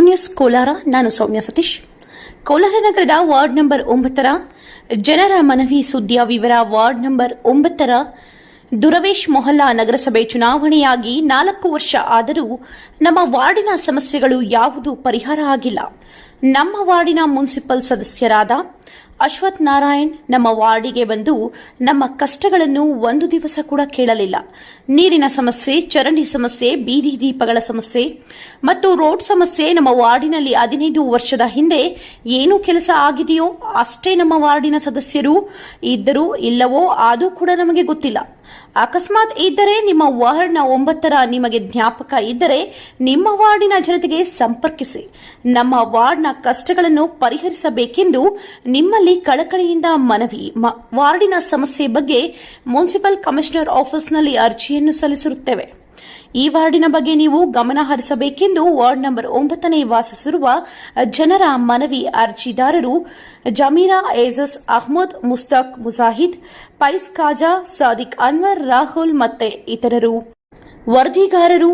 News Kolar ನಾನು ಸೌಮ್ಯ ಸತೀಶ್. ಕೋಲಾರ ನಗರದ ward number ಒಂಬತ್ತರ ಜನರ ಮನವಿ ಸುದ್ದಿಯ ವಿವರ, ವಾರ್ಡ್ ನಂಬರ್ ಒಂಬತ್ತರ ದುರವೇಶ್ ಮೊಹಲ್ಲಾ ನಗರಸಭೆ ಚುನಾವಣೆಯಾಗಿ ನಾಲ್ಕು ವರ್ಷ ಆದರೂ ನಮ್ಮ ವಾರ್ಡಿನ ಸಮಸ್ಯೆಗಳು ಯಾವುದೂ ಪರಿಹಾರ ಆಗಿಲ್ಲ. ನಮ್ಮ ವಾರ್ಡಿನ ಮುನ್ಸಿಪಲ್ ಸದಸ್ಯರಾದ ಅಶ್ವಥ್ ನಾರಾಯಣ್ ನಮ್ಮ ವಾರ್ಡಿಗೆ ಬಂದು ನಮ್ಮ ಕಷ್ಟಗಳನ್ನು ಒಂದು ದಿವಸ ಕೂಡ ಕೇಳಲಿಲ್ಲ. ನೀರಿನ ಸಮಸ್ಯೆ, ಚರಂಡಿ ಸಮಸ್ಯೆ, ಬೀದಿ ದೀಪಗಳ ಸಮಸ್ಯೆ ಮತ್ತು ರೋಡ್ ಸಮಸ್ಯೆ ನಮ್ಮ ವಾರ್ಡಿನಲ್ಲಿ ಹದಿನೈದು ವರ್ಷದ ಹಿಂದೆ ಏನು ಕೆಲಸ ಆಗಿದೆಯೋ ಅಷ್ಟೇ ನಮ್ಮ ವಾರ್ಡಿನ ಸದಸ್ಯರು ಇದ್ದರೂ ಇಲ್ಲವೋ ಅದು ಕೂಡ ನಮಗೆ ಗೊತ್ತಿಲ್ಲ. ಅಕಸ್ಮಾತ್ ಇದ್ದರೆ ನಿಮ್ಮ ವಾರ್ಡ್ನ ಒಂಬತ್ತರ ನಿಮಗೆ ಜ್ಞಾಪಕ ಇದ್ದರೆ ನಿಮ್ಮ ವಾರ್ಡಿನ ಜನತೆಗೆ ಸಂಪರ್ಕಿಸಿ. ನಮ್ಮ ವಾರ್ಡ್ನ ಕಷ್ಟಗಳನ್ನು ಪರಿಹರಿಸಬೇಕೆಂದು ನಿಮ್ಮಲ್ಲಿ ಕಳಕಳಿಯಿಂದ ಮನವಿ. ವಾರ್ಡಿನ ಸಮಸ್ಯೆ ಬಗ್ಗೆ ಮುನ್ಸಿಪಲ್ ಕಮಿಷನರ್ ಆಫೀಸ್ನಲ್ಲಿ ಅರ್ಜಿಯನ್ನು ಸಲ್ಲಿಸಿರುತ್ತೇವೆ. ಈ ವಾರ್ಡಿನ ಬಗ್ಗೆ ನೀವು ಗಮನ ಹರಿಸಬೇಕೆಂದು ವಾರ್ಡ್ ನಂಬರ್ ಒಂಬತ್ತನೇ ವಾಸಿಸಿರುವ ಜನರ ಮನವಿ ಅರ್ಜಿದಾರರು ಜಮೀರಾ ಏಜಸ್ ಅಹ್ಮದ್, ಮುಸ್ತಾಕ್ ಮುಜಾಹಿದ್, ಪೈಸ್ ಖಾಜಾ, ಸಾದಿಕ್ ಅನ್ವರ್, ರಾಹುಲ್ ಮತ್ತೆ ಇತರರು. ವರದಿಗಾರರು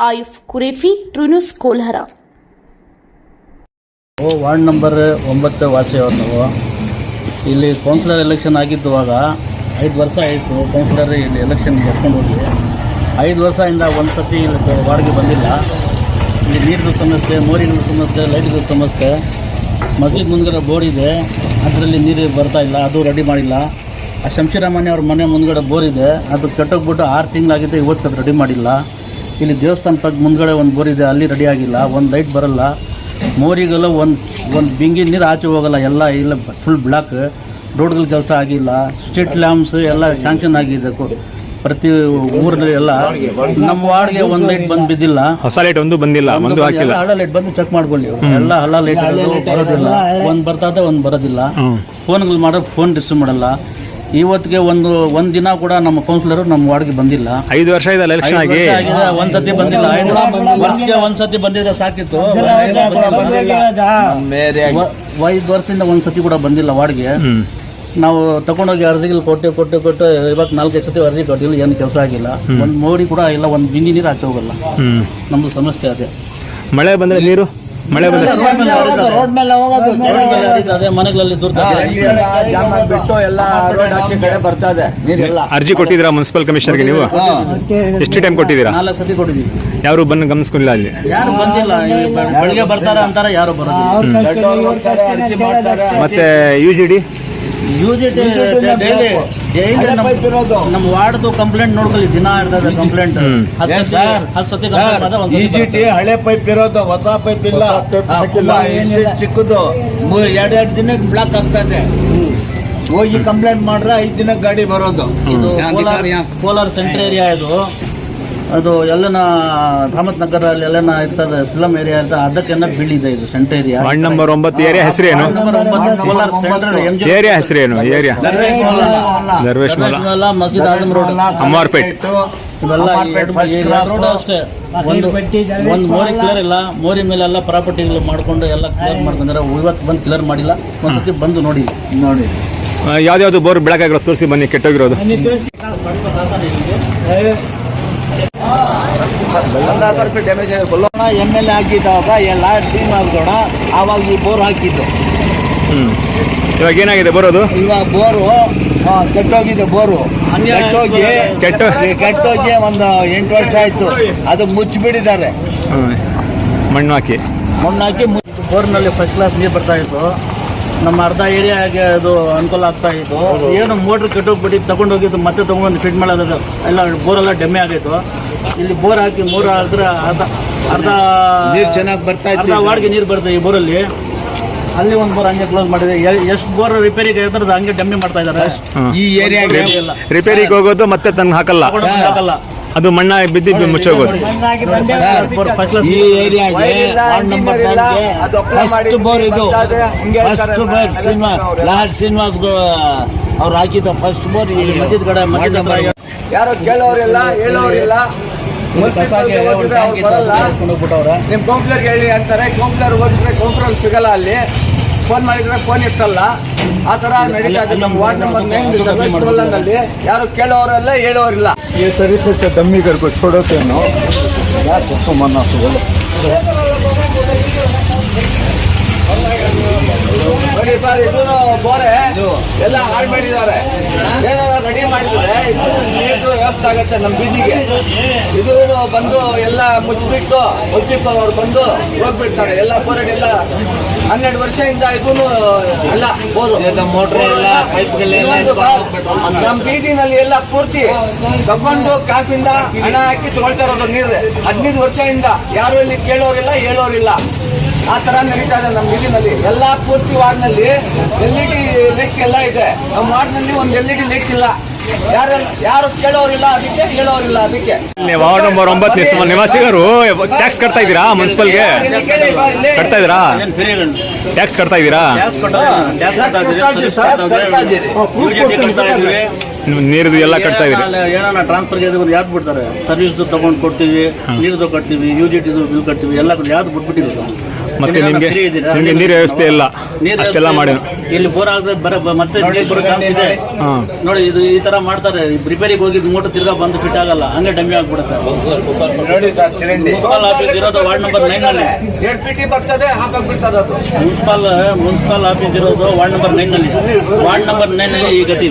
ಆಯುಫ್ ಕುರೇಫಿ, ಟ್ರುನುಸ್ ಕೋಲಾರ ಓ ವಾರ್ಡ್ ನಂಬರ್ ಒಂಬತ್ತು ವಾಸಿಯವ್ರು ನಾವು ಇಲ್ಲಿ ಕೌನ್ಸಿಲರ್ ಎಲೆಕ್ಷನ್ ಆಗಿದ್ದುವಾಗ ಐದು ವರ್ಷ ಆಯಿತು ಕೌನ್ಸಿಲರ್ ಇಲ್ಲಿ ಎಲೆಕ್ಷನ್ ಎತ್ಕೊಂಡು ಹೋಗಿ. ಐದು ವರ್ಷದಿಂದ ಒಂದು ಸತಿ ಇಲ್ಲಿ ವಾರ್ಡ್ಗೆ ಬಂದಿಲ್ಲ. ಇಲ್ಲಿ ನೀರಿನ ಸಮಸ್ಯೆ, ಮೋರಿನ ಸಮಸ್ಯೆ, ಲೈಟ್ಗಳ ಸಮಸ್ಯೆ, ಮಸೀದ್ ಮುಂದ್ಗಡೆ ಬೋರ್ ಇದೆ. ಅದರಲ್ಲಿ ನೀರು ಬರ್ತಾ ಇಲ್ಲ, ಅದು ರೆಡಿ ಮಾಡಿಲ್ಲ. ಆ ಶಂಶಿರಾಮನೆ ಅವ್ರ ಮನೆ ಮುಂದ್ಗಡೆ ಬೋರ್ ಇದೆ. ಅದು ಕೆಟ್ಟೋಗ್ಬಿಟ್ಟು ಆರು ತಿಂಗಳಾಗಿದೆ, ಇವತ್ತು ಅದು ರೆಡಿ ಮಾಡಿಲ್ಲ. ಇಲ್ಲಿ ದೇವಸ್ಥಾನ ಪಕ್ಕ ಮುಂದ್ಗಡೆ ಒಂದು ಬೋರ್ ಇದೆ, ಅಲ್ಲಿ ರೆಡಿ ಆಗಿಲ್ಲ, ಒಂದು ಲೈಟ್ ಬರಲ್ಲ. ಮೋರಿಗೆಲ್ಲ ಒಂದು ಒಂದು ಬಿಂಗಿ ನೀರು ಆಚೆ ಹೋಗಲ್ಲ ಎಲ್ಲ ಇಲ್ಲ ಫುಲ್ ಬ್ಲಾಕ್ ರೋಡ್ಗಳ ಕೆಲಸ ಆಗಿಲ್ಲ ಸ್ಟ್ರೀಟ್ ಲ್ಯಾಂಪ್ಸ್ ಎಲ್ಲ ಸ್ಯಾಂಕ್ಷನ್ ಆಗಿದೆ. ಪ್ರತಿ ಊರಲ್ಲಿ ಎಲ್ಲ ನಮ್ಮ ವಾರ್ಡ್ಗೆ ಒಂದು ಲೈಟ್ ಬಂದು ಬಿದ್ದಿಲ್ಲ. ಹೊಸ ಲೈಟ್ ಒಂದು ಬಂದಿಲ್ಲ ಒಂದು ಹಾಕಿಲ್ಲ. ಹಳ ಲೈಟ್ ಬಂದು ಚೆಕ್ ಮಾಡ್ಕೊಳ್ಳಿ ಎಲ್ಲ ಹಳ ಲೈಟ್ ಬರೋದಿಲ್ಲ. ಒಂದು ಬರ್ತದೆ ಒಂದು ಬರೋದಿಲ್ಲ. ಫೋನ್ಗಳು ಮಾಡೋ ಫೋನ್ ರಿಸೀವ್ ಮಾಡಲ್ಲ. ಇವತ್ತಿಗೆ ಒಂದು ಒಂದು ದಿನ ಕೂಡ ನಮ್ಮ ಕೌನ್ಸಿಲರ್ ನಮ್ಮ ವಾರ್ಡ್ಗೆ ಬಂದಿಲ್ಲ. ಐದು ವರ್ಷ ಇದೆ ಎಲೆಕ್ಷನ್ ಆಗಿ? ಒಂದ್ಸತಿ ಆಗಿದೆ, ಒಂದ್ ಸತಿ ಬಂದಿಲ್ಲ. ಐದು ವರ್ಷಕ್ಕೆ ಒಂದ್ಸತಿ ಬಂದಿದ್ರೆ ಸಾಕಿತ್ತು. ವ- ಐದು ವರ್ಷದಿಂದ ಒಂದ್ಸತಿ ಕೂಡ ಬಂದಿಲ್ಲ ವಾರ್ಡ್ಗೆ. ಹ್ಮ್. ನಾವು ತಗೊಂಡೋಗಿ ಅರ್ಜಿಗಳು ಕೊಟ್ಟು ಕೊಟ್ಟು ಕೊಟ್ಟು ಇವಾಗ ನಾಲ್ಕೈದು ಸತಿ ಅರ್ಜಿ ಕೊಟ್ಟಿಲ್ಲ ಏನು ಕೆಲಸ ಆಗಿಲ್ಲ. ಒಂದು ಮೋಡಿ ಕೂಡ ಇಲ್ಲ ಒಂದು ಬಿಂದಿ ನೀರು ಹಾಕಿ ಹೋಗಲ್ಲ. ಹ್ಮ್. ನಮ್ದು ಸಮಸ್ಯೆ ಅದೇ. ಮಳೆ ಬಂದ್ರೆ ನೀರು? ಮಳೆ ರೋಡ್ ಮೇಲೆ ಮನೆಗಳಲ್ಲಿ ಬಿಟ್ಟು ಎಲ್ಲ ರೋಡ್ ಆಚೆ ಕಡೆ ಬರ್ತದೆ ನೀರೆಲ್ಲ. ಅರ್ಜಿ ಕೊಟ್ಟಿದ್ದೀರಾ ಮುನ್ಸಿಪಲ್ ಕಮಿಷನರ್ಗೆ ನೀವು? ಎಷ್ಟು ಟೈಮ್ ಕೊಟ್ಟಿದ್ದೀರಾ? ನಾಲ್ಕು ಸತಿ ಕೊಟ್ಟಿದ್ದೀವಿ. ಯಾರು ಬಂದು ಗಮನಿಸ್ಕೊಂಡಿಲ್ಲ ಅಲ್ಲಿ? ಯಾರು ಬಂದಿಲ್ಲ ಬೆಳಿಗ್ಗೆ ಬರ್ತಾರೆ ಅಂತಾರೆ ಯಾರು ಮಾಡ್ತಾರೆ. ಮತ್ತೆ ಯು ಜಿ ಡಿ ನಮ್ಮ ವಾರ್ಡ್ದು ಕಂಪ್ಲೇಂಟ್ ನೋಡ್ಕೊಳ್ಳಿ ದಿನ ಇರ್ತದೆ ಕಂಪ್ಲೇಂಟ್. ಹತ್ತು ಸತಿ ಹತ್ತು ಸತಿ ಕಂಪ್ಲೇಂಟ್ ಆದ್ರೆ ಒಂದು ಈ ಜಿ ಟಿ ಹಳೆ ಪೈಪ್ ಇರೋದು ಹೊಸ ಪೈಪ್ ಇಲ್ಲ. ಚಿಕ್ಕದು. ಮೂ- ಎರಡ್ ಎರಡು ದಿನಕ್ಕೆ ಬ್ಲಾಕ್ ಆಗ್ತದೆ ಹೋಗಿ ಕಂಪ್ಲೇಂಟ್ ಮಾಡ್ರೆ ಐದು ದಿನಕ್ಕೆ ಗಾಡಿ ಬರೋದು. ಕೋಲಾರ ಸೆಂಟ್ರ್ ಏರಿಯಾ ಇದು. ಅದು ಎಲ್ಲನ ರಾಮತ್ ನಗರ ಅಲ್ಲಿ ಎಲ್ಲನ ಇರ್ತದೆ ಸ್ಲಮ್ ಏರಿಯಾ ಇರ್ತದೆ ಅದಕ್ಕೆಲ್ಲ ಬೀಳಿದೆ ಇದು ಸೆಂಟ್ ಏರಿಯಾ ವಾರ್ಡ್ ನಂಬರ್ ಒಂಬತ್ತು ಏರಿಯಾ ಹೆಸರೇನು? ನಂಬರ್ ಒಂಬತ್ತು Kolar central M G area ಹೆಸರೇನು ಏರಿಯಾ ದರ್ವೇಶ್ ಮಲ ಮಸ್ಜಿದ್ ಆಜಮ್ ರೋಡ್ ಅಮ್ಮಾರ್ಪೇಟ್. ಇವೆಲ್ಲ ಈ ಎರಡು ಈ ಎರಡು ರೋಡ್ ಅಷ್ಟೇ. ಒಂದು ಒಂದು ಮೋರಿ ಕ್ಲಿಯರ್ ಇಲ್ಲ ಮೋರಿ ಮೇಲೆಲ್ಲ ಪ್ರಾಪರ್ಟಿಗಳು ಮಾಡ್ಕೊಂಡು ಎಲ್ಲ ಕ್ಲಿಯರ್ ಮಾಡ್ಕೊಂಡ್ರೆ ಇವತ್ತು ಬಂದು ಕ್ಲಿಯರ್ ಮಾಡಿಲ್ಲ. ಒಂದ್ಸತಿ ಬಂದು ನೋಡಿ. ನೋಡಿ. ಯಾವ್ದಾವ್ದು ಬೋರ್ ಬೆಳಕಾಗಿರೋ ತೋರಿಸಿ ಬನ್ನಿ ಕೆಟ್ಟೋಗಿರೋದು. ಎಂ ಎಲ್ ಎ ಆಗಿದ್ದಾಗ ಎಲ್ಲ ಶ್ರೀನಿವಾಸಗೌಡ ಆವಾಗ ಈ ಬೋರ್ ಹಾಕಿದ್ದು. ಹ್ಮ್. ಇವಾಗ ಏನಾಗಿದೆ ಬರೋದು? ಇವಾಗ ಬೋರು ಕೆಟ್ಟೋಗಿದೆ ಬೋರು. ಕೆಟ್ಟೋಗಿ ಕೆಟ್ಟು- ಕೆಟ್ಟೋಗಿ ಒಂದು ಎಂಟು ವರ್ಷ ಆಯ್ತು. ಅದು ಮುಚ್ಚಿಬಿಟ್ಟಿದ್ದಾರೆ. ಮಣ್ಣು ಹಾಕಿ. ಮಣ್ಣು ಹಾಕಿ ಬೋರ್ನಲ್ಲಿ ಫಸ್ಟ್ ಕ್ಲಾಸ್ ನೀರು ಬರ್ತಾ ಇತ್ತು. ನಮ್ಮ ಅರ್ಧ ಏರಿಯಾಗೆ ಅದು ಅನುಕೂಲ ಆಗ್ತಾ ಇತ್ತು. ಏನು ಮೋಟ್ರ್ ಕೆಟ್ಟೋಗ್ಬಿಟ್ಟು ತಗೊಂಡೋಗಿದ್ದು ಮತ್ತೆ ತಗೊಂಡು ಫಿಟ್ ಮಾಡೋದು ಎಲ್ಲ ಬೋರೆಲ್ಲ ಡೆಮ್ಮೆ ಆಗಿತ್ತು. ಇಲ್ಲಿ ಬೋರ್ ಹಾಕಿ ಮೂರ ಆದ್ರೆ ಅರ್ಧ ಅರ್ಧ ನೀರು ಚೆನ್ನಾಗಿ ಬರ್ತಾ ಅರ್ಧ ಇತ್ತು ವಾರ್ಡ್ಗೆ ನೀರು ಬರ್ತದೆ ಈ ಬೋರಲ್ಲಿ. ಅಲ್ಲಿ ಒಂದು ಬೋರ್ ಹಂಗೆ ಕ್ಲೋಸ್ ಮಾಡಿದೆ. ಎಷ್ಟು ಬೋರ್ ರಿಪೇರಿಗೆ ಇರ್ತದೆ ಹಂಗೆ ಡಮ್ಮಿ ಮಾಡ್ತಾ ಇದ್ದಾರೆ ಈ ಏರಿಯಾಗೆ ಇಲ್ಲ. ರಿಪೇರಿಗೆ ಹೋಗೋದು ಮತ್ತೆ ತಂದು ಹಾಕಲ್ಲ? ಹಾಕಲ್ಲ. ಅದು ಮಣ್ಣ ಬಿದ್ದು ಮುಚ್ಚೋಗೋದು ಈ ಏರಿಯಾಗೆ ವಾರ್ಡ್ ನಂಬರ್ ಫಸ್ಟ್ ಬೋರ್ ಇದು. ಫಸ್ಟ್ ಬೋರ್ ಶ್ರೀನಿವಾಸ್ ಅವ್ರು. ಹಾಕಿದ ಫಸ್ಟ್ ಬೋರ್ ಹತ್ರ ಯಾರು ಕೇಳೋರಿಲ್ಲ ಹೇಳೋರಿಲ್ಲ. ನಿಮ್ಮ ಕೌನ್ಸಿಲರ್ ಹೇಳಿ ಅಂತಾರೆ ಕೌನ್ಸಿಲರ್ ಹೋಗಿದ್ರೆ ಕೌನ್ಸಿಲರ್ ಸಿಗಲ್ಲ ಅಲ್ಲಿ. ಫೋನ್ ಮಾಡಿದ್ರೆ ಫೋನ್ ಇತ್ತಲ್ಲ. ಆ ಥರ ನಡೀತಾ ಇದೆ ನಮ್ಮ ವಾರ್ಡ್ ನಂಬರ್ ಯಾರು ಕೇಳೋರಲ್ಲ ಹೇಳೋರಿಲ್ಲ. ಈ ತರೀಕೆ ಸರ್ ದಮ್ಮಿಗರ್ಗು ಕೊಡೋತೇನು ಯಾಕೆ ಸುಮ್ಮನೆ ನೋಡಿ ಸರ್ ಇದೂನು ಬೋರೆ. ಎಲ್ಲ ಹಾಳು ಮಾಡಿದ್ದಾರೆ ಏನಾರ ರೆಡಿ ಮಾಡಿದ್ರೆ ಇದು ನೀರು ವ್ಯವಸ್ಥೆ ಆಗುತ್ತೆ ನಮ್ಮ ಬೀದಿಗೆ ಇದು ಬಂದು ಎಲ್ಲ ಮುಚ್ಚಿಬಿಟ್ಟು ಮುಚ್ಚಿಟ್ಟು ಅವ್ರು ಬಂದು ಹೋಗ್ಬಿಡ್ತಾರೆ. ಎಲ್ಲ ಬೋರ್ಡ್ ಎಲ್ಲ ಹನ್ನೆರಡು ವರ್ಷದಿಂದ ಇದೂ ಇಲ್ಲ ಬೋರು. ಮೋಟ್ರ್ ಎಲ್ಲ ನಮ್ಮ ಬೀದಿನಲ್ಲಿ ಎಲ್ಲ ಪೂರ್ತಿ ತಗೊಂಡು ಕಾಸಿಂದ ಹಣ ಹಾಕಿ ತಗೊಳ್ತಾ ಇರೋದು ನೀರು ಹದಿನೈದು ವರ್ಷದಿಂದ ಯಾರು ಇಲ್ಲಿ ಕೇಳೋರಿಲ್ಲ ಹೇಳೋರಿಲ್ಲ. ಆ ತರ ನಡೀತಾ ಇದೆ ನಮ್ಮ ಇದಿನಲ್ಲಿ ಎಲ್ಲಾ ಪೂರ್ತಿ ವಾರ್ಡ್ನಲ್ಲಿ ಎಲ್ ಇ ಡಿ ಲೆಕ್ ಎಲ್ಲ ಇದೆ. ನಮ್ಮ ವಾರ್ಡ್ನಲ್ಲಿ ಒಂದು ಎಲ್ ಇ ಡಿ ಲೆಕ್ ಇಲ್ಲ. ಯಾರು ಯಾರು ಕೇಳೋರಿಲ್ಲ ಅದಕ್ಕೆ ಹೇಳೋರಿಲ್ಲ ಅದಕ್ಕೆ. ನೀವು ವಾರ್ಡ್ ನಂಬರ್ ಒಂಬತ್ತು ನಿಸ್- ನಿವಾಸಿಗರು ಟ್ಯಾಕ್ಸ್ ಕಟ್ತಾ ಇದ್ದೀರಾ ಮುನ್ಸಿಪಲ್ಗೆ ಕಟ್ತಾ ಇದ್ದೀರಾ? ಟ್ಯಾಕ್ಸ್ ಕಟ್ತಾ ಇದ್ದೀರಾ? ನೀರ್ದು ಎಲ್ಲ ಕಟ್ತಾ ಇದ್ದೀರಿ. ಏನಾರ ಟ್ರಾನ್ಸ್ಫರ್ ಯಾವ್ದು ಬಿಡ್ತಾರೆ? ಸರ್ವಿಸ್ ತಗೊಂಡು ಕೊಡ್ತೀವಿ ನೀರ್ದು ಕಟ್ತೀವಿ ಯೂನಿಟಿದು ಬಿಲ್ ಕಟ್ತೀವಿ ಎಲ್ಲ ಯಾವ್ದು ಬಿಟ್ಬಿಟ್ಟಿದ್ರು ಮತ್ತೆ ನಿಮ್ಗೆ ನಿಮಗೆ ನೀರು ವ್ಯವಸ್ಥೆ ಇಲ್ಲ. ಅಷ್ಟೆಲ್ಲ ಮಾಡಿದ್ರು ಇಲ್ಲಿ ಬೋರ್ ಆಗದೆ ಬರ ಮತ್ತೆ ನೀರು ಬರೋ ಚಾನ್ಸ್ ಇದೆ. ನೋಡಿ. ಇದು ಈ ತರ ಮಾಡ್ತಾರೆ. ರಿಪೇರಿಗೆ ಹೋಗಿದ್ ಮೋಟರ್ ತಿರ್ಗಾ ಬಂದು ಫಿಟ್ ಆಗಲ್ಲ. ಹಂಗೆ ಡಮ್ಮಿ ಆಗ್ಬಿಡುತ್ತೆ. ನೋಡಿ ಸರ್ ಚರಂಡಿ. ಮುನ್ಸಿಪಲ್ ಆಫೀಸ್ ಇರೋದು ವಾರ್ಡ್ ನಂಬರ್ ನೈನ್ ಅಲ್ಲಿ. ಎರಡು ಫಿಟಿ ಬರ್ತದೆ ಹಾಫ್ ಆಗ್ಬಿಡ್ತದೆ ಅದು. ಮುನ್ಸಿಪಲ್ ಮುನ್ಸಿಪಲ್ ಆಫೀಸ್ ಇರೋದು ವಾರ್ಡ್ ನಂಬರ್ ನೈನ್ನಲ್ಲಿ ವಾರ್ಡ್ ನಂಬರ್ ನೈನ್ ಅಲ್ಲಿ ಈ ಗತಿ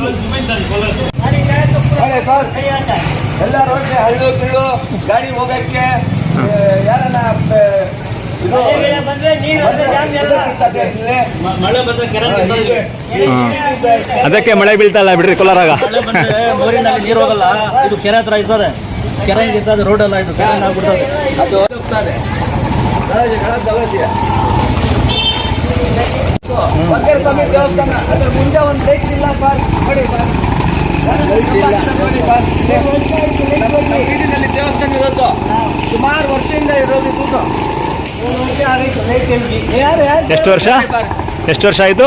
ಎಲ್ಲ ರೋಡ್ಗೆ ಹಳ್ಳು ಗಿಳ್ಳು ಗಾಡಿ ಹೋಗಕ್ಕೆ ಯಾರನ್ನ ಅದಕ್ಕೆ ಮಳೆ ಬೀಳ್ತಾ ಇಲ್ಲ ಬಿಡ್ರಿ ಕೋಲಾರಾಗ. ಮಳೆ ಬಂದ್ರೆ ಬೋರಿನಲ್ಲಿ ನೀರು ಹೋಗಲ್ಲ. ಇದು ಕೆರೆ ಹತ್ರ ಇರ್ತದೆ. ಕೆರೆ ಇರ್ತದೆ ರೋಡ್ ಎಲ್ಲ ಇದು ಕೆರೆ ಆಗ್ಬಿಡ್ತದೆ. ಅದು ಹೋಗ್ತದೆ. ದೇವಸ್ಥಾನ. ಅದ್ರ ಮುಂದೆ ಒಂದು ಲೈಟ್ ಇಲ್ಲ ಸರ್ ನೋಡಿ ಸರ್ ದೇವಸ್ಥಾನ ಇರೋದು. ಸುಮಾರು ವರ್ಷದಿಂದ ಇರೋದು ಇದು ಎಷ್ಟು ವರ್ಷ? ಎಷ್ಟು ವರ್ಷ ಆಯ್ತು?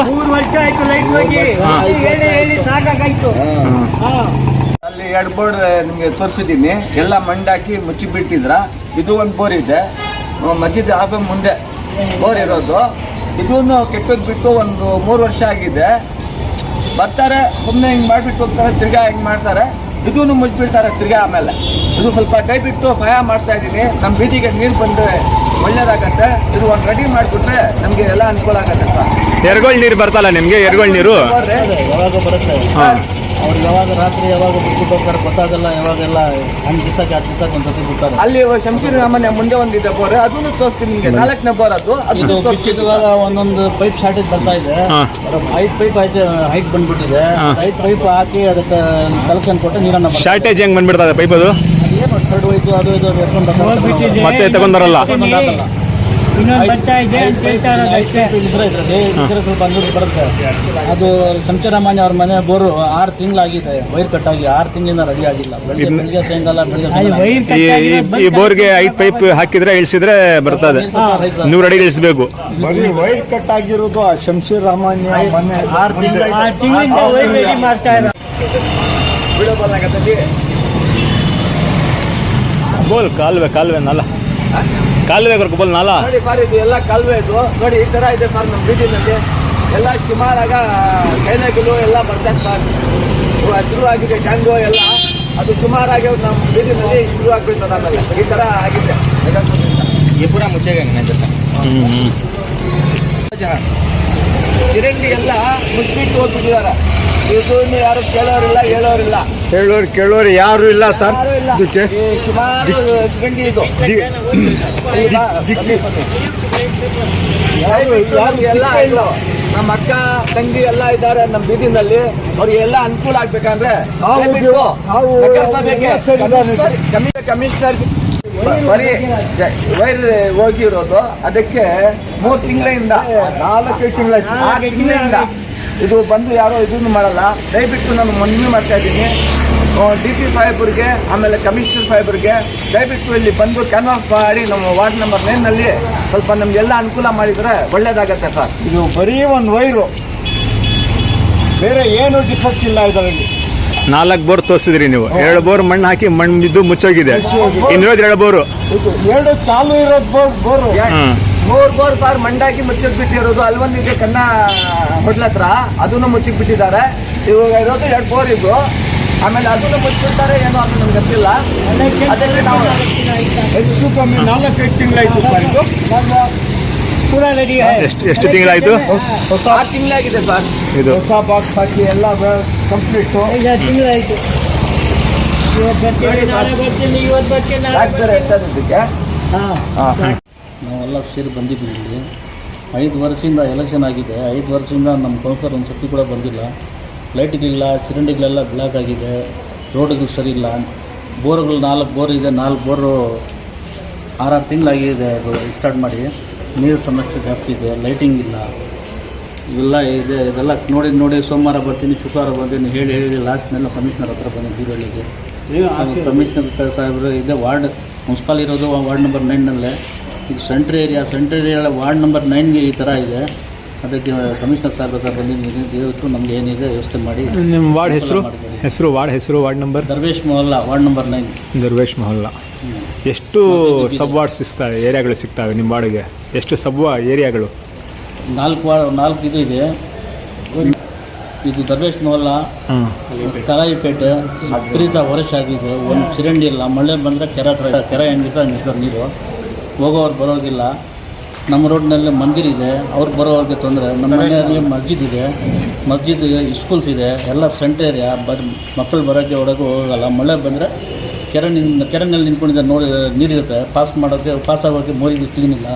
ಅಲ್ಲಿ ಎರಡು ಬೋರ್ಡ್ ನಿಮಗೆ ತೋರಿಸಿದ್ದೀನಿ. ಎಲ್ಲ ಮಂಡಾಕಿ ಮುಚ್ಚಿಬಿಟ್ಟಿದ್ರ. ಇದು ಒಂದು ಬೋರ್ ಇದೆ. ಮಸ್ಜಿದ್ ಆಫೆ ಮುಂದೆ ಬೋರ್ ಇರೋದು. ಇದನ್ನು ಕೆಟ್ಟೋಗ್ಬಿಟ್ಟು ಒಂದು ಮೂರು ವರ್ಷ ಆಗಿದೆ. ಬರ್ತಾರೆ ಸುಮ್ಮನೆ ಹಿಂಗೆ ಮಾಡಿಬಿಟ್ಟು ಹೋಗ್ತಾರೆ ತಿರ್ಗಾ ಹೆಂಗೆ ಮಾಡ್ತಾರೆ. ಇದನ್ನು ಮುಚ್ಚಿಬಿಡ್ತಾರೆ ತಿರ್ಗಾ ಆಮೇಲೆ. ಇದು ಸ್ವಲ್ಪ ಟೈಪ್ ಇಟ್ಟು ಸಹಾಯ ಮಾಡ್ತಾ ಇದ್ದೀನಿ. ನಮ್ಮ ಬೀದಿಗೆ ನೀರು ಬಂದರೆ ಒಳ್ಳೇದಾಗತ್ತೆ. ಇದು ಒಂದು ರೆಡಿ ಮಾಡಿಬಿಟ್ರೆ ನಮಗೆ ಎಲ್ಲ ಅನುಕೂಲ ಆಗತ್ತೆ ಸರ್. ಎರ್ಗೊಳ್ ನೀರು ಬರ್ತಲ್ಲ ನಿಮಗೆ? ಎರ್ಗೊಳ್ ನೀರು? ಬರುತ್ತೆ? ಹಾ. ಅವ್ರು ಯಾವಾಗ ರಾತ್ರಿ ಯಾವಾಗ ಬಿಟ್ಬಿಟ್ಟು ಹೋಗ್ತಾರೆ ಗೊತ್ತಾಗಲ್ಲ ಯಾವಾಗೆಲ್ಲ ಹಂಗೆ ದಿವಸಕ್ಕೆ ಹತ್ತು ದಿವಸಕ್ಕೆ ಒಂದ್ಸತಿ ಬಿಡ್ತಾರೆ. ಅಲ್ಲಿ ಶಂಶೀರ್ ಮನೆ ಮುಂದೆ ಒಂದಿದೆ ಬೋರ್ ಅದನ್ನು ತೋರಿಸ್ತೀನಿ ನಿಮಗೆ. ನಾಲ್ಕನೇ ಬೋರ್ ಅದು ಇದು ಅದನ್ನು ಒಂದೊಂದು ಪೈಪ್ ಶಾರ್ಟೇಜ್ ಬರ್ತಾ ಇದೆ. ಐದು ಪೈಪ್ ಆಯ್ತು ಹೈಟ್ ಬಂದ್ಬಿಟ್ಟಿದೆ. ಐದು ಪೈಪ್ ಹಾಕಿ ಅದಕ್ಕೆ ಕಲೆಕ್ಷನ್ ಕೊಟ್ಟು ನೀರನ್ನ. ಶಾರ್ಟೇಜ್ ಹೆಂಗೆ ಬಂದ್ಬಿಡ್ತದೆ ಪೈಪ್ ಅದು? ಏನು ಥರ್ಡ್ ಹೋಯ್ತು ಅದು ಇದು ಅದು ಎತ್ಕೊಂಡು ಮತ್ತೆ ಮತ್ತೆ ಇದ್ರಲ್ಲಿ ಇದ್ರೆ ಸ್ವಲ್ಪ ಬರುತ್ತೆ. ಅದು ಶಂಕರಮಾನ್ಯ ಅವ್ರ ಮನೆ ಬೋರು ಆರು ತಿಂಗಳಾಗಿದೆ. ವೈರ್ ಕಟ್ ಆಗಿ ಆರು ತಿಂಗಳಿಂದ ರೆಡಿ ಆಗಿಲ್ಲ. ಬೆಳಿಗ್ಗೆ ಬೆಳಿಗ್ಗೆ ಸಾಯಂಕಾಲ ಬೆಳಿಗ್ಗೆ ಸಾಯಂಕಾಲ. ಈ ಈ- ಈ ಬೋರ್ಗೆ ಐದು ಪೈಪ್ ಹಾಕಿದ್ರೆ ಇಳಿಸಿದ್ರೆ ಬರ್ತದೆ. ರೈತ ನೂರು ಅಡಿ ಇಳಿಸ್ಬೇಕು. ಬರೀ ವೈರ್ ಕಟ್ ಆಗಿರೋದು ಆ ಶಂಶೀರ್ ರಾಮಾನ್ಯ ಮನೆ ಆರು ತಿಂಗಳ ಬಂದಾಗತ್ತಲ್ಲಿ ಬೋಲ್ ಕಾಲುವೆ ಕಾಲುವೆ ನಾಲ ಕಾಲುವೆ ಕೊರ್ಕು ಬೋಲ್ ನಾಲ? ನೋಡಿ ಸರ್ ಇದು ಎಲ್ಲ ಕಾಲುವೆ ಇದು. ನೋಡಿ ಈ ತರ ಇದೆ ಸರ್ ನಮ್ಮ ಬೀದಿನಲ್ಲಿ ಎಲ್ಲ ಸುಮಾರಾಗ ಕೈನಾಗಿಲು ಎಲ್ಲ ಬರ್ತದೆ ಸರ್ ಆಗಿದೆ ಟ್ಯಾಂಗು ಎಲ್ಲ. ಅದು ಸುಮಾರಾಗಿ ನಮ್ಮ ಬೀದಿನಲ್ಲಿ ಶುರು ಆಗ್ಬಿಡ್ತದೆ ಆಮೇಲೆ. ಈ ಥರ ಆಗಿದೆ. ಚಿರಂಗಿ ಎಲ್ಲ ಮುಚ್ಚಿಟ್ಟು ಹೋಗ್ಬಿಟ್ಟಿದ್ದಾರೆ. ಇದನ್ನು ಯಾರು ಕೇಳೋರಿಲ್ಲ ಹೇಳೋರಿಲ್ಲ. ಹೇಳೋರು ಕೇಳೋರು ಯಾರು ಇಲ್ಲ ಸರ್ ಯಾರು ಇದಕ್ಕೆ? ಸುಮಾರು ಇದು. ಎಲ್ಲ ಇಲ್ಲ. ನಮ್ಮ ಅಕ್ಕ ತಂಗಿ ಎಲ್ಲ ಇದ್ದಾರೆ ನಮ್ಮ ಬೀದಿನಲ್ಲಿ. ಅವ್ರಿಗೆಲ್ಲ ಅನುಕೂಲ ಆಗ್ಬೇಕಂದ್ರೆ. ಕಮಿಷನರ್ ಕಮಿ- ಬರೀ ವೈರ್ ಹೋಗಿರೋದು. ಅದಕ್ಕೆ ಮೂರು ತಿಂಗಳಿಂದ. ನಾಲ್ಕೈದು ತಿಂಗಳ ಆರು ತಿಂಗಳಿಂದ. ಇದು ಬಂದು ಯಾರೋ ಇದನ್ನು ಮಾಡಲ್ಲ. ದಯವಿಟ್ಟು ನಾನು ಮನವಿ ಮಾಡ್ತಾ ಇದ್ದೀನಿ. ಡಿ ಪಿ ಸಾಹೇಬ್ರಿಗೆ ಆಮೇಲೆ ಕಮಿಷನರ್ ಸಾಹೇಬ್ರಿಗೆ ದಯವಿಟ್ಟು ಇಲ್ಲಿ ಬಂದು ಕ್ಯಾನ್ವಾಸ್ ಮಾಡಿ ನಮ್ಮ ವಾರ್ಡ್ ನಂಬರ್ ನೈನ್ನಲ್ಲಿ ಸ್ವಲ್ಪ ನಮಗೆಲ್ಲ ಅನುಕೂಲ ಮಾಡಿದರೆ ಒಳ್ಳೇದಾಗತ್ತೆ ಸರ್. ಇದು ಬರೀ ಒಂದು ವೈರು. ಬೇರೆ ಏನು ಡಿಫೆಕ್ಟ್ ಇಲ್ಲ ಇದರಲ್ಲಿ. ನಾಲ್ಕು ಬೋರ್ ತೋರಿಸಿದ್ರಿ ನೀವು. ಎರಡು ಬೋರ್ ಮಣ್ಣು ಹಾಕಿ ಮಣ್ಣು ಬಿದ್ದು ಮುಚ್ಚೋಗಿದೆ. ಇನ್ನಿರೋದು ಎರಡು ಬೋರು. ಇದು ಎರಡು ಚಾಲು ಇರೋದು ಬೋರ್ ಬೋರು. ಮೂರ್ ಮೂರು ಬೋರ್ ಬಾರ್ ಮಂಡಾಕಿ ಮುಚ್ಚಕ್ ಬಿಟ್ಟಿರೋದು. ಅಲ್ವೊಂದಿದೆ ಕನ್ನ ಹೋಟ್ಲ ಹತ್ರ ಅದನ್ನು ಮುಚ್ಚಿಕ್ ಬಿಟ್ಟಿದ್ದಾರೆ. ಇವಾಗ ಇರೋದು ಎರಡು ಬೋರ್ ಇದು ಆಮೇಲೆ ಅದನ್ನು ಮುಚ್ಚಿಬಿಡ್ತಾರೆ ಏನೋ ಅದು ನಮ್ಗೆ ಗೊತ್ತಿಲ್ಲ. ಅದಕ್ಕೆ ನಾವು ಹೆಚ್ಚು ಕಮ್ಮಿ ನಾಲ್ಕೈದು ತಿಂಗಳಾಯ್ತು ಸರ್ ಇದು. ಎಷ್ಟು ಎಷ್ಟು ತಿಂಗಳಾಯ್ತು? ಹೊಸ ತಿಂಗಳಾಗಿದೆ ಸರ್ ಇದು. ಹೊಸ ಬಾಕ್ಸ್ ಹಾಕಿ ಎಲ್ಲ ಕಂಪ್ಲೀಟು ತಿಂಗಳಾಯ್ತು. ಹೇಳ್ತಾರೆ ಇದಕ್ಕೆ? ನಾವೆಲ್ಲ ಸೇರಿ ಬಂದಿದ್ದೀವಿ ಇಲ್ಲಿ. ಐದು ವರ್ಷದಿಂದ ಎಲೆಕ್ಷನ್ ಆಗಿದೆ. ಐದು ವರ್ಷದಿಂದ ನಮ್ಮ ಕೌನ್ಸಲರ್ ಒಂದು ಸತಿ ಕೂಡ ಬಂದಿಲ್ಲ. ಲೈಟ್ಗಳಿಲ್ಲ ಚರಂಡಿಗಳೆಲ್ಲ ಬ್ಲಾಕ್ ಆಗಿದೆ ರೋಡ್ಗಳು ಸರಿ ಇಲ್ಲ. ಬೋರ್ಗಳು ನಾಲ್ಕು ಬೋರ್ ಇದೆ ನಾಲ್ಕು ಬೋರು ಆರಾರು ತಿಂಗಳಾಗಿದೆ ಅದು ಸ್ಟಾರ್ಟ್ ಮಾಡಿ. ನೀರು ಸಮಸ್ಯೆ ಜಾಸ್ತಿ ಇದೆ ಲೈಟಿಂಗ್ ಇಲ್ಲ. ಇವೆಲ್ಲ ಇದೆ ಇದೆಲ್ಲ ನೋಡಿ ನೋಡಿ ಸೋಮವಾರ ಬರ್ತೀನಿ ಶುಕ್ರವಾರ ಬರ್ತೀನಿ ಹೇಳಿ ಹೇಳಿ ಲಾಸ್ಟ್ನೆಲ್ಲ ಕಮಿಷನರ್ ಹತ್ರ ಬಂದು ಬೀರಳ್ಳಿಗೆ. ಕಮಿಷನರ್ ಸಾಹೇಬರು ಇದೆ ವಾರ್ಡ್ ಮುನ್ಸಿಪಾಲ್ ಇರೋದು ವಾರ್ಡ್ ನಂಬರ್ ನೈನ್ನಲ್ಲೇ ಇದು central area central area ward number ನೈನ್ಗೆ ಈ ಥರ ಇದೆ. ಅದಕ್ಕೆ ಕಮಿಷನರ್ ಸರ್ ಹತ್ರ ಬಂದಿದ್ದೀನಿ ದಯವಿಟ್ಟು ನಮ್ಗೆ ಏನಿದೆ ವ್ಯವಸ್ಥೆ ಮಾಡಿ ನಿಮ್ಮ ವಾರ್ಡ್ ಹೆಸರು? ಹೆಸರು ವಾರ್ಡ್ ಹೆಸರು ward number? Darvesh Mohalla ward number nine. Darvesh Mohalla. ಎಷ್ಟು ಸಬ್ ವಾರ್ಡ್ ಸಿಗ್ತವೆ ಏರಿಯಾಗಳು ಸಿಗ್ತವೆ ನಿಮ್ಮ ವಾರ್ಡ್ಗೆ? ಎಷ್ಟು ಸಬ್ ಏರಿಯಾಗಳು? ನಾಲ್ಕು ವಾರ್ಡ್ ನಾಲ್ಕು ಇದು ಇದೆ. ಇದು ದರ್ವೇಶ್ ಮೊಹಲ್ಲಾ ಕರಾಯಿಪೇಟೆ ವಿಪರೀತ ವರ್ಷ ಆಗಿದೆ. ಒಂದು ಚಿರಂಡಿ ಇಲ್ಲ ಮಳೆ ಬಂದರೆ ಕೆರೆ ಕೆರೆ ಹೆಂಗಿದೆ ಹಂಗಿರ್ತಾರೆ ನೀರು. ಹೋಗೋರು ಬರೋಗಿಲ್ಲ ನಮ್ಮ ರೋಡ್ನಲ್ಲಿ ಮಂದಿರ ಇದೆ ಅವ್ರು ಬರೋವ್ರಿಗೆ ತೊಂದರೆ. ನಮ್ಮ ಮನೆಯಲ್ಲಿ ಮಸ್ಜಿದ್ ಇದೆ. ಮಸ್ಜಿದ್ ಸ್ಕೂಲ್ಸ್ ಇದೆ ಎಲ್ಲ ಸೆಂಟ್ರ್ ಏರಿಯಾ ಬರ್ ಮಕ್ಕಳು ಬರೋಕ್ಕೆ ಒಳಗೆ ಹೋಗೋಲ್ಲ. ಮಳೆ ಬಂದರೆ ಕೆರೆ ನಿನ್ನ ಕೆರೆನಲ್ಲಿ ನಿಂತ್ಕೊಂಡಿದ್ದೆ ನೋಡಿ ನೀರಿರುತ್ತೆ. ಪಾಸ್ ಮಾಡೋಕ್ಕೆ ಪಾಸ್ ಆಗೋಕ್ಕೆ ಮೋರಿಗೆ ಇಲ್ಲ